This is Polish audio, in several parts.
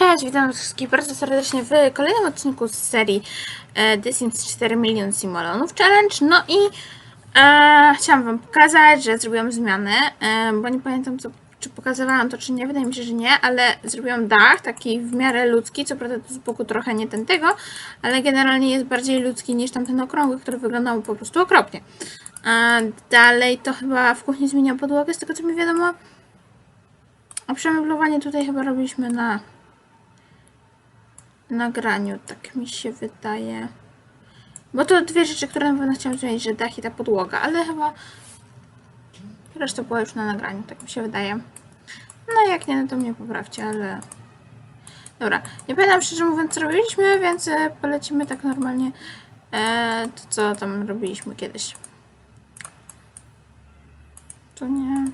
Cześć, witam wszystkich bardzo serdecznie w kolejnym odcinku z serii e, Sims 4 Milion Simolonów Challenge. No i e, chciałam wam pokazać, że zrobiłam zmianę, e, bo nie pamiętam co, czy pokazywałam to czy nie, wydaje mi się, że nie, ale zrobiłam dach, taki w miarę ludzki, co prawda to z boku trochę nie ten tego, ale generalnie jest bardziej ludzki niż tamten okrągły, który wyglądał po prostu okropnie. A dalej to chyba w kuchni zmieniam podłogę, z tego co mi wiadomo. A przemeblowanie tutaj chyba robiliśmy na nagraniu, tak mi się wydaje. Bo to dwie rzeczy, które na pewno chciałam zmienić, że dach i ta podłoga, ale chyba reszta była już na nagraniu, tak mi się wydaje. No jak nie, no to mnie poprawcie, ale... Dobra, nie pamiętam szczerze mówiąc co robiliśmy, więc e, polecimy tak normalnie e, to co tam robiliśmy kiedyś. Tu nie...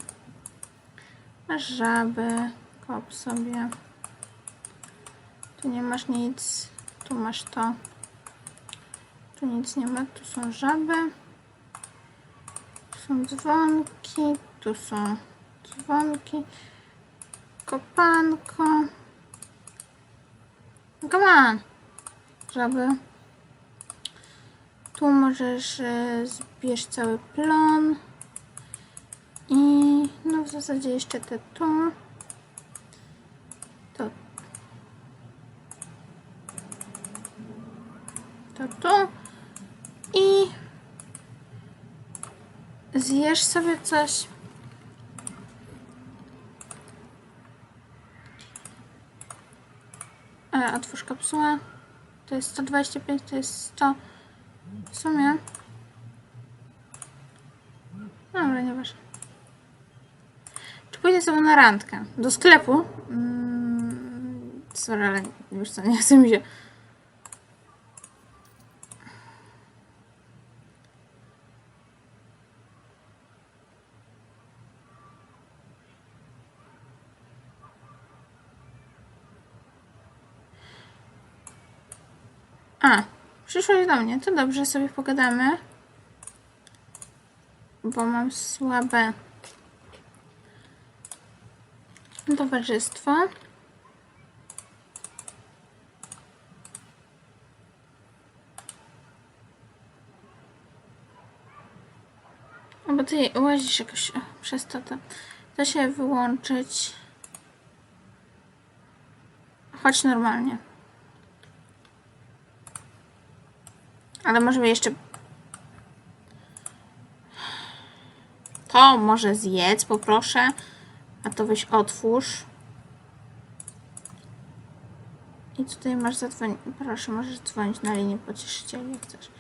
Żaby, kop sobie. Tu nie masz nic, tu masz to. Tu nic nie ma, tu są żaby. Tu są dzwonki, tu są dzwonki. Kopanko. Come on! Żaby. Tu możesz e, zbierz cały plon. I no w zasadzie jeszcze te tu. To tu i zjesz sobie coś. E, otwórz kapsułę. To jest 125, to jest 100. W sumie. Dobra, nieważne. Czy pójdę sobie na randkę? Do sklepu? Mm, sorry, ale wiesz co, nie chcę mi się... A, przyszłaś do mnie. To dobrze, sobie pogadamy. Bo mam słabe towarzystwo. O, bo ty łazisz jakoś przez to, to. Da się wyłączyć. Chodź normalnie. Ale może by jeszcze... To może zjedz, poproszę. A to weź otwórz. I tutaj masz zadzwonić. Proszę, możesz dzwonić na linię pocieszycieli, jak chcesz.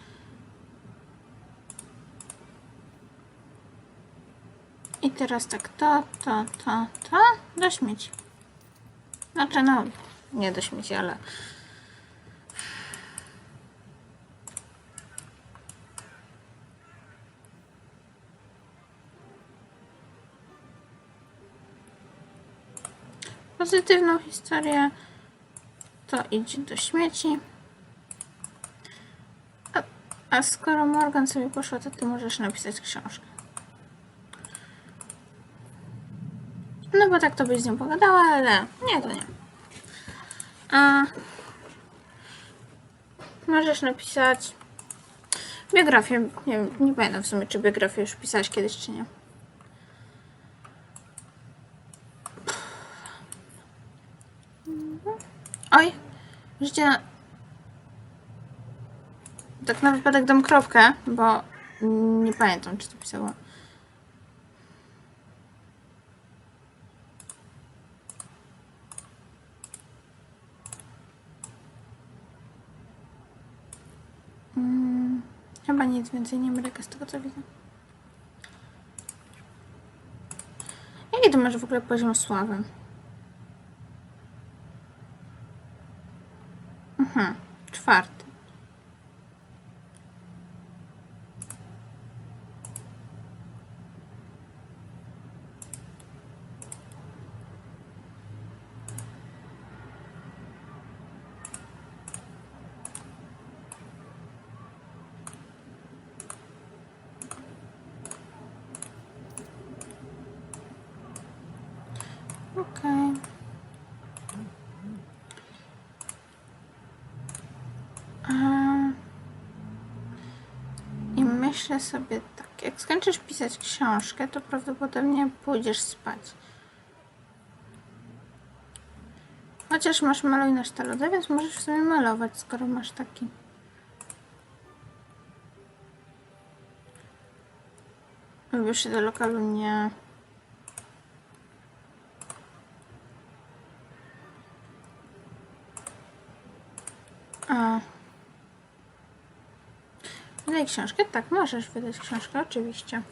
I teraz tak, to, to, to, to do śmieci. Znaczy, no, nie do śmieci, ale... pozytywną historię, to idź do śmieci. A, a skoro Morgan sobie poszła, to ty możesz napisać książkę. No bo tak to byś z nią pogadała, ale nie, to nie. A możesz napisać biografię. Nie, nie pamiętam w sumie, czy biografię już pisałaś kiedyś, czy nie. Oj, życie. Tak na wypadek dam kropkę, bo nie pamiętam, czy to pisało. Mm, chyba nic więcej nie mryka z tego co widzę. Jaki to masz w ogóle poziom sławy? Myślę sobie tak, jak skończysz pisać książkę, to prawdopodobnie pójdziesz spać. Chociaż masz maluj na sztalodze, więc możesz sobie malować, skoro masz taki. Lubisz się do lokalu? Nie. A. Wydaj książkę? Tak, możesz wydać książkę, oczywiście.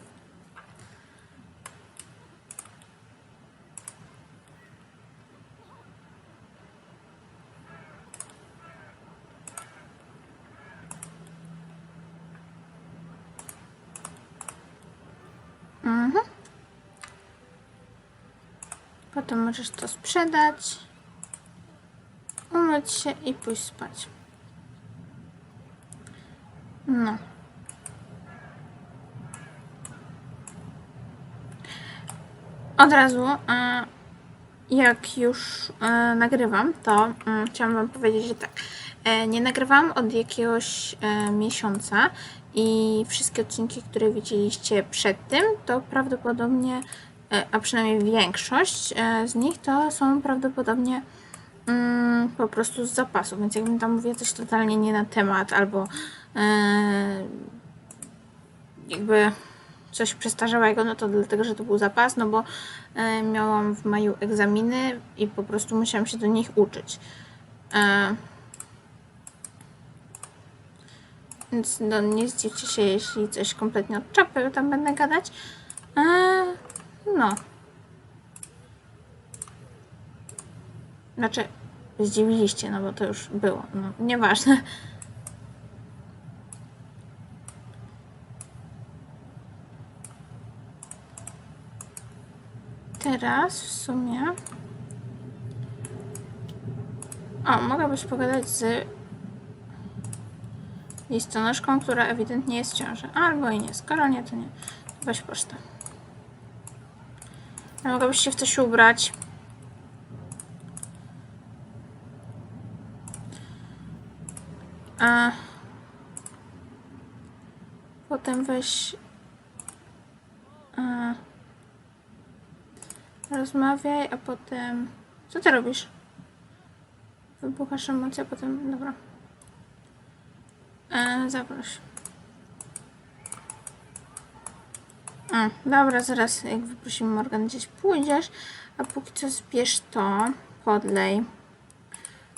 Mhm. Potem możesz to sprzedać, umyć się i pójść spać. No. Od razu, e, jak już e, nagrywam, to mm, chciałam Wam powiedzieć, że tak. E, nie nagrywam od jakiegoś miesiąca i wszystkie odcinki, które widzieliście przed tym, to prawdopodobnie, a przynajmniej większość z nich, to są prawdopodobnie mm, po prostu z zapasu, więc jakbym tam mówiła coś totalnie nie na temat albo e, jakby coś przestarzałego, no to dlatego, że to był zapas, no bo e, miałam w maju egzaminy i po prostu musiałam się do nich uczyć. E, więc no, nie zdziwcie się, jeśli coś kompletnie od czapy tam będę gadać. E, no. Znaczy, zdziwiliście, no bo to już było. No, nieważne. Teraz w sumie. O, mogłabyś pogadać z listonoszką, która ewidentnie jest w ciąży. Albo i nie. Skoro nie, to nie. Weź pocztę. Mogłabyś się w coś ubrać. A potem weź. A, rozmawiaj, a potem. Co ty robisz? Wybuchasz emocje, a potem. Dobra. E, zaproś. A, dobra, zaraz jak wyprosimy Morgan gdzieś pójdziesz, a póki co zbierz to, podlej,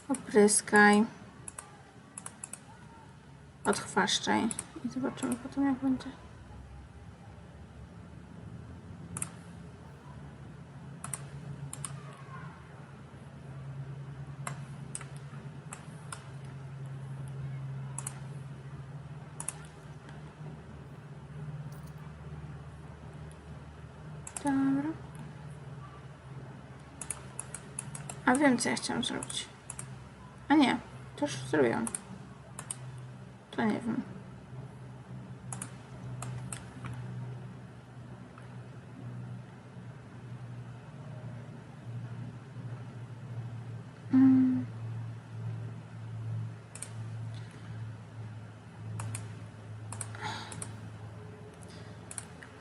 opryskaj, odchwaszczaj i zobaczymy potem jak będzie. Dobra. A wiem, co ja chciałam zrobić. A nie, to już zrobiłam. To nie wiem. Mm.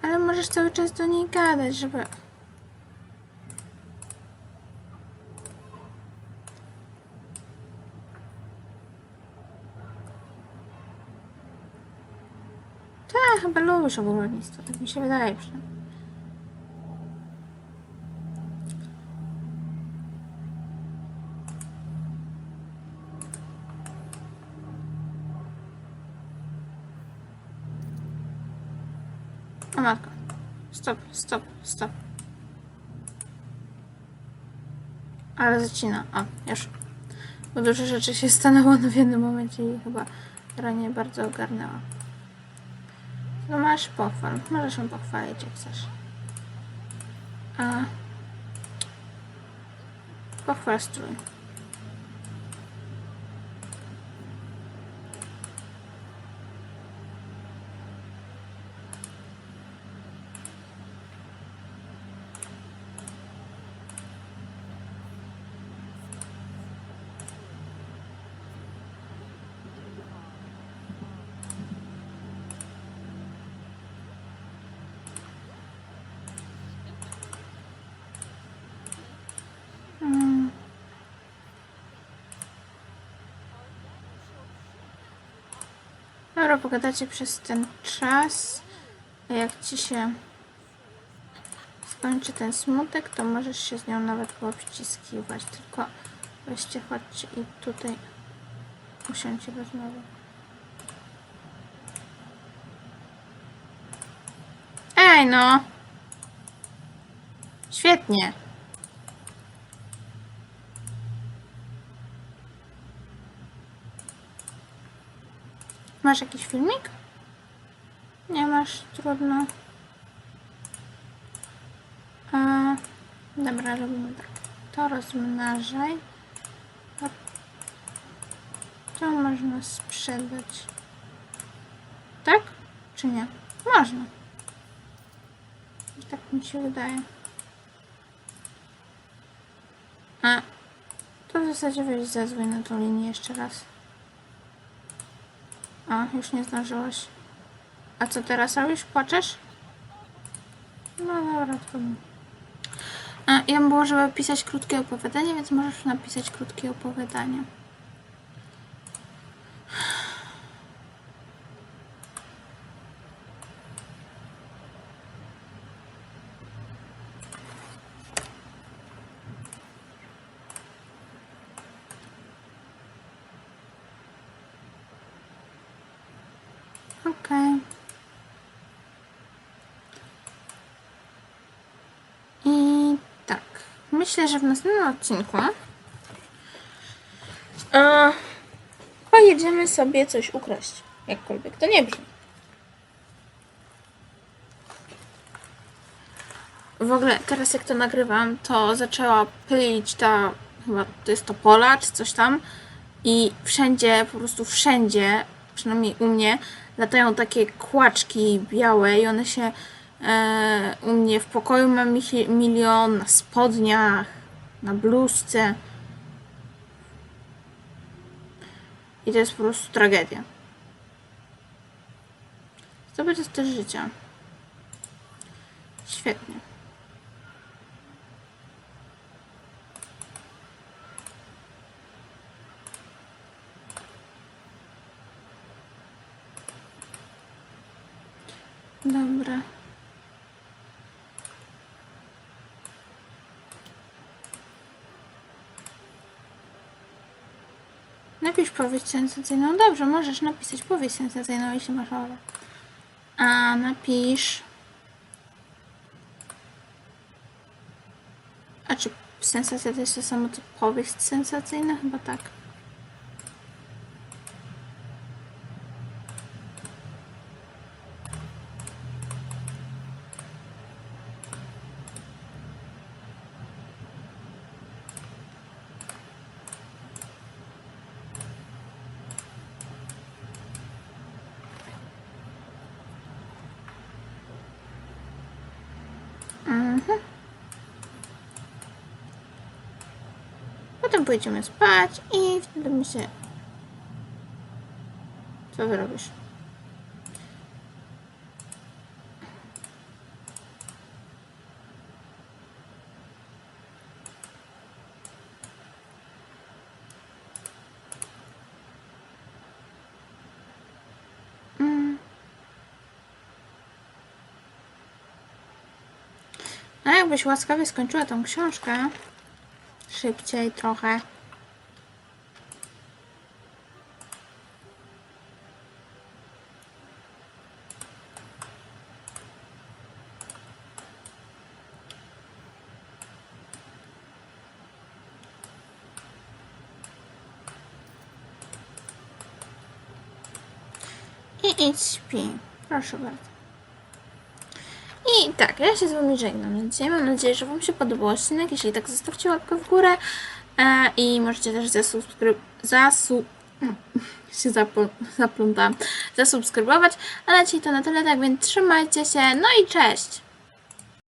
Ale możesz cały czas do niej gadać, żeby... Tak, chyba lubisz ogólnictwo, tak mi się wydaje przynajmniej. O. Stop, stop, stop. Ale zacina. O, już. Bo dużo rzeczy się stanęło w jednym momencie i chyba ranie bardzo ogarnęła. No masz pochwal. Możesz ją pochwalić jak chcesz. A... Pochwal strój. Dobra, pogadacie przez ten czas. Jak ci się skończy ten smutek, to możesz się z nią nawet poobściskiwać. Tylko weźcie, chodźcie i tutaj usiądźcie rozmowę. Ej, no! Świetnie. Masz jakiś filmik? Nie masz, trudno. A, dobra, robimy tak. To rozmnażaj. To można sprzedać. Tak? Czy nie? Można. Tak mi się wydaje. A, to w zasadzie weź zadzwoń na tą linię jeszcze raz. A, już nie zdążyłaś. A co teraz robisz? Płaczesz? No dobra, trudno. A, ja bym było, żeby pisać krótkie opowiadanie, więc możesz napisać krótkie opowiadanie. Okej. I tak. Myślę, że w następnym odcinku e, pojedziemy sobie coś ukraść. Jakkolwiek to nie brzmi. W ogóle teraz jak to nagrywam, to zaczęła pylić ta, chyba to jest to pola, czy coś tam. I wszędzie, po prostu wszędzie, przynajmniej u mnie, latają takie kłaczki białe i one się e, u mnie w pokoju ich milion, na spodniach, na bluzce. I to jest po prostu tragedia. Zdobyć jest też życia. Świetnie. Dobra. Napisz powieść sensacyjną. Dobrze, możesz napisać powieść sensacyjną, jeśli masz ochotę. A napisz. A czy sensacja to jest to samo co powieść sensacyjna? Chyba tak. Pójdziemy spać i wtedy mi się... Co wy robisz? Mm. A jakbyś łaskawie skończyła tą książkę szybciej trochę. I idź śpi. Proszę bardzo. I tak, ja się z Wami żegnam na dzisiaj. Mam nadzieję, że Wam się podobał odcinek. Jeśli tak, zostawcie łapkę w górę e, i możecie też zasubskrybować. Zasu... się zapl- zaplątałam. Zasubskrybować. A na dzisiaj to na tyle, tak więc trzymajcie się. No i cześć!